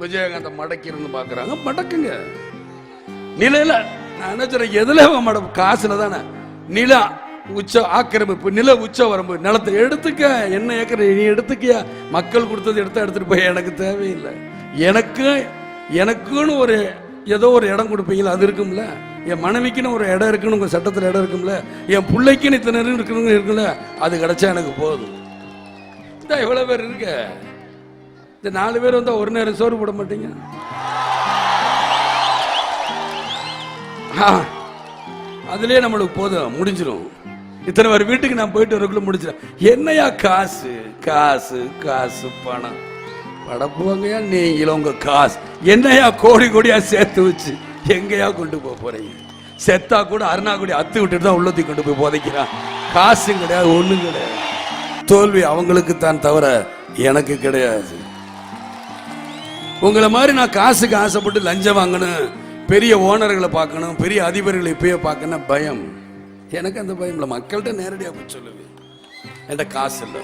விஜயகாந்த மடக்கிருந்து பார்க்குறாங்க மடக்குங்க. நிலையில நான் என்ன சொல்றேன் எதுல மட காசுல தானே. நில உச்ச ஆக்கிரமிப்பு நில உச்ச வரம்பு நிலத்தை எடுத்துக்க என்ன ஏக்கர் நீ எடுத்துக்கியா? மக்கள் கொடுத்தது எடுத்து எடுத்துட்டு போய் எனக்கு தேவையில்லை. எனக்கு எனக்குன்னு ஒரு ஏதோ ஒரு இடம் கொடுப்பீங்களா? அது இருக்கும்ல. என் மனைவிக்குன்னு ஒரு இடம் இருக்குன்னு உங்க சட்டத்தில் இடம் இருக்கும்ல. என் பிள்ளைக்குன்னு இத்தனை இடம் இருக்குன்னு இருக்குல்ல அது கிடைச்சா எனக்கு போதும். இந்த எவ்வளோ பேர் இருக்க. இந்த நாலு பேர் வந்தால் ஒரு நேரம் சோறு போட மாட்டீங்க? அதுலேயே நம்மளுக்கு போதும் முடிஞ்சிடும் இத்தனை பேர் வீட்டுக்கு நான் போயிட்டு வரக்குள்ள முடிச்சிடும் என்னையா காசு? காசு காசு பணம். படப்புவாங்கயா நீங்களும் உங்க காசு. என்னையா கோடி கோடியா சேர்த்து வச்சு எங்கேயா கொண்டு போக போறீங்க? செத்தா கூட அருணாக்குடி அத்து விட்டுட்டு தான் உள்ளத்தி கொண்டு போய் புதைக்கிறான். காசும் கிடையாது ஒன்றும் கிடையாது. தோல்வி அவங்களுக்கு தான் தவிர எனக்கு கிடையாது. உங்களை மாதிரி நான் காசுக்கு ஆசைப்பட்டு லஞ்சம் வாங்கணும் பெரிய ஓனர்களை பார்க்கணும் பெரிய அதிபர்களை இப்பயே பார்க்கணும் பயம். எனக்கு அந்த பயம் இல்லை. மக்கள்கிட்ட நேரடியாக போய் சொல்லுவேன் என்கிட்ட காசு இல்லை.